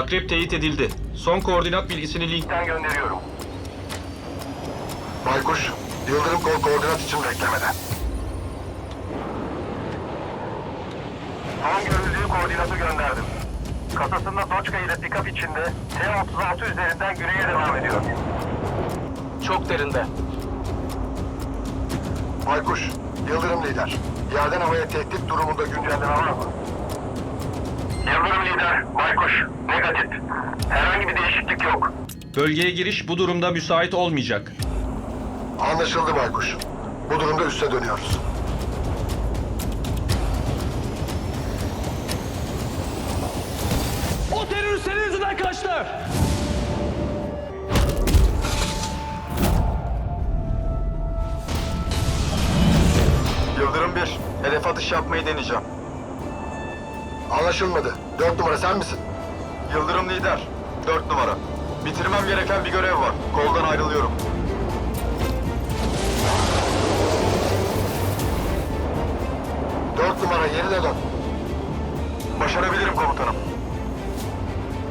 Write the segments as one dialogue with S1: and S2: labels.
S1: Akrep teyit edildi. Son koordinat bilgisini linkten gönderiyorum.
S2: Baykuş, Yıldırım kol koordinat için beklemede.
S1: Son görüldüğü koordinatı gönderdim. Kasasında Doçka ile pikap içinde T-36 üzerinden güneye devam ediyor. Çok derinde.
S2: Baykuş, Yıldırım lider. Yerden havaya tehdit durumunda güncelleme var mı?
S1: Baykuş, negatif. Herhangi bir değişiklik yok. Bölgeye giriş bu durumda müsait olmayacak.
S2: Anlaşıldı Baykuş. Bu durumda üste dönüyoruz.
S3: O teröristlerin yüzünden kaçtılar.
S2: Yıldırım 1, hedef atış yapmayı deneyeceğim. Anlaşılmadı. Dört numara sen misin? Yıldırım lider, dört numara. Bitirmem gereken bir görev var. Koldan ayrılıyorum. Dört numara yerine dön. Başarabilirim komutanım.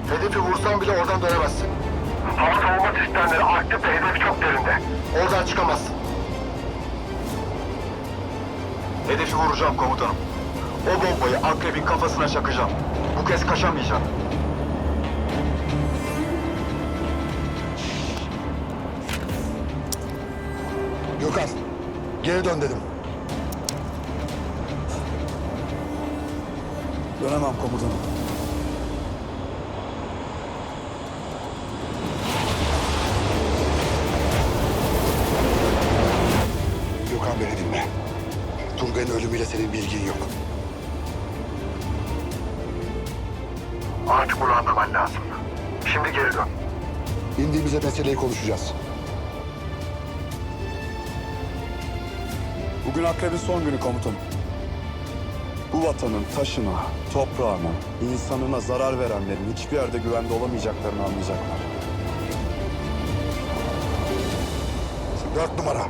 S2: Hedefi vursan bile oradan dönemezsin.
S1: Hava savunma sistemleri aktif ve hedef çok derinde.
S2: Oradan çıkamazsın. Hedefi vuracağım komutanım. O bombayı akrebin kafasına çakacağım. Bu kez kaçamayacağım. Gökhan, geri dön dedim.
S4: Dönemem komutanım.
S2: Gökhan beni dinle. Turgay'ın ölümüyle senin bilgin yok. Artık bunu anlaman lazım. Şimdi geri dön. İndiğimizde meseleyi konuşacağız.
S4: Bugün Akrep'in son günü komutanım. Bu vatanın taşına, toprağına, insanına zarar verenlerin hiçbir yerde güvende olamayacaklarını anlayacaklar.
S2: Dört numara.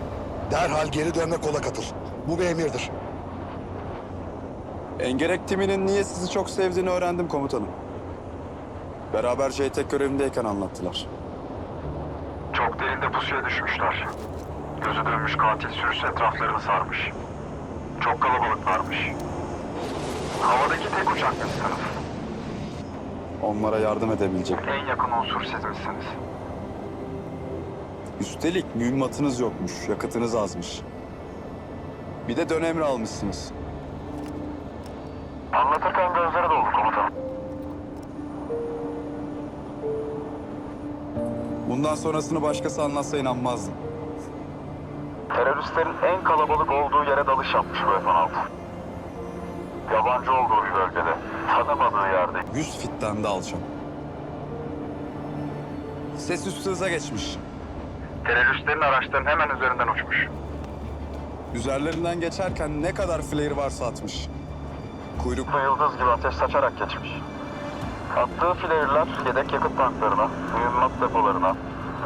S2: Derhal geri dönme kola katıl. Bu bir emirdir.
S4: Engerek timinin niye sizi çok sevdiğini öğrendim komutanım. Beraber JTEK görevindeyken anlattılar.
S1: Çok derinde pusuya düşmüşler. Gözü dönmüş katil sürüsü etraflarını sarmış. Çok kalabalıklarmış. Havadaki tek uçakmışsınız.
S4: Onlara yardım edebilecek.
S1: En yakın unsur sizmişsiniz.
S4: Üstelik mühimmatınız yokmuş, yakıtınız azmış. Bir de dön emri almışsınız.
S1: Anlatırken gözleri doldu komutanım.
S4: Bundan sonrasını başkası anlatsa inanmazdım.
S1: Teröristlerin en kalabalık olduğu yere dalış yapmış bu F-16. Yabancı olduğu bir bölgede, tanımadığı yerde.
S4: 100 fitten de alacağım. Ses üstü hıza geçmiş.
S1: Teröristlerin araçlarının hemen üzerinden uçmuş.
S4: Üzerlerinden geçerken ne kadar flare varsa atmış. Kuyruklu
S1: yıldız gibi ateş saçarak geçmiş. Attığı fileyrler yedek yakıt tanklarına, mühimmat depolarına,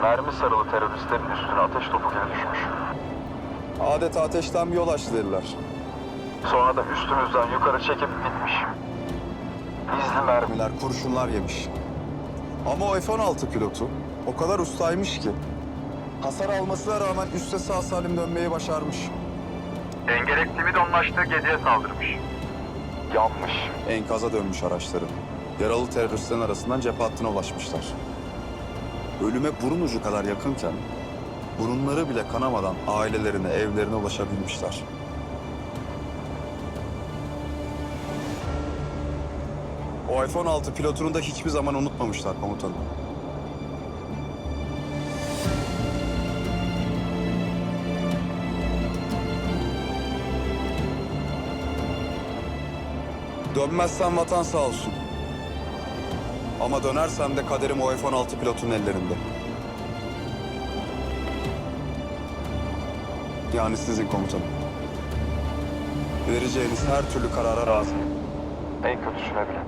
S1: mermi sarılı teröristlerin üstüne ateş topu gibi düşmüş.
S4: Adeta ateşten bir yol açtı dediler.
S1: Sonra da üstümüzden yukarı çekip bitmiş. İzli mermi.
S4: Mermiler, kurşunlar yemiş. Ama o F-16 pilotu o kadar ustaymış ki hasar almasına rağmen üste sağ salim dönmeyi başarmış.
S1: Engerek timi donlaştığı gediye saldırmış. Yanmış.
S4: Enkaza dönmüş araçları. Yaralı teröristlerin arasından cephe hattına ulaşmışlar. Ölüme burun ucu kadar yakınken burunları bile kanamadan ailelerine, evlerine ulaşabilmişler. O F-16 pilotunu da hiçbir zaman unutmamışlar komutanım. Dönmezsen vatan sağ olsun. Ama dönersem de kaderim o F-16 pilotun ellerinde. Yani sizin komutanım. Vereceğiniz her türlü karara razı.
S1: En kötüsüne bile.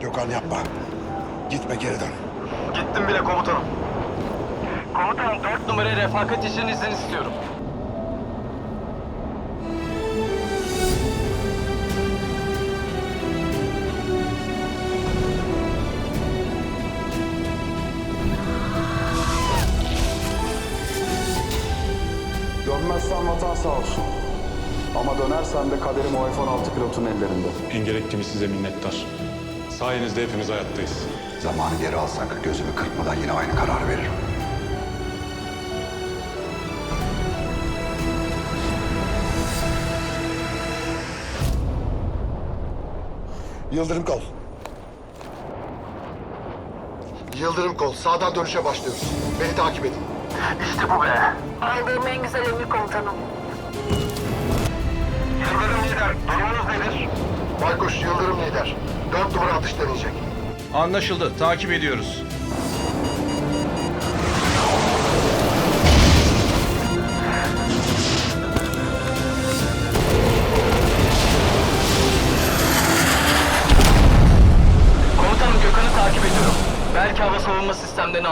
S2: Gökhan yapma. Gitme geri dön.
S1: Gittim bile komutanım. Komutanım dört numara refakat için izin istiyorum.
S4: Dönmezsen vatan sağ olsun. Ama dönersen de kaderim o F-16 pilotun ellerinde.
S5: Engerek gibi size minnettar. Sayenizde hepimiz hayattayız.
S6: Zamanı geri alsak gözümü kırpmadan yine aynı kararı veririm.
S2: Yıldırım kol. Yıldırım kol. Sağdan dönüşe başlıyoruz. Beni takip edin.
S7: Aldığım en güzel emir komutanım.
S2: Yıldırım lider. Durumunuz nedir? Baykuş Yıldırım lider. Dört numara atış deneyecek.
S3: Anlaşıldı. Takip ediyoruz.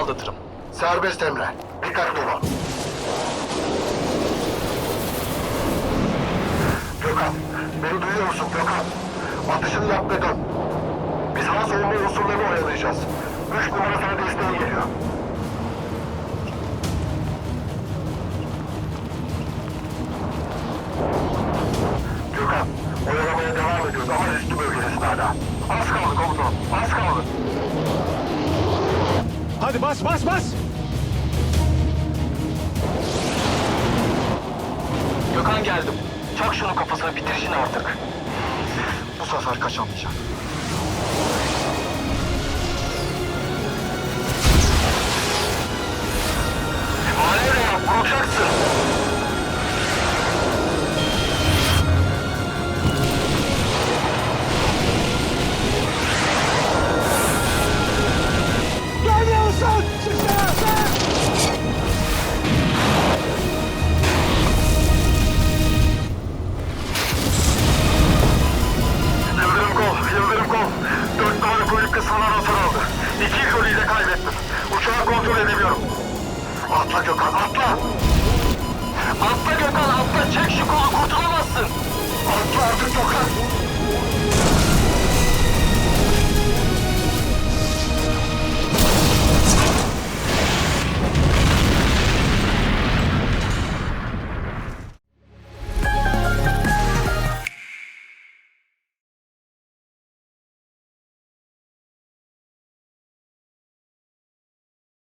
S3: Aldatırım.
S2: Serbest Emre. Dikkatli olun. Gökhan. Beni duyuyor musun Gökhan? Atışını yap ve dön. Biz hava savunma unsurlarını oyalayacağız. Üç numara sana desteğe geliyor. Gökhan
S3: geldim. Çak şunu kafasına bitir işini artık.
S2: Bu sefer kaçamayacak. Edemiyorum. Atla Gökhan, atla!
S3: Atla Gökhan atla çek şu kolu kurtulamazsın.
S2: Atla artık Gökhan!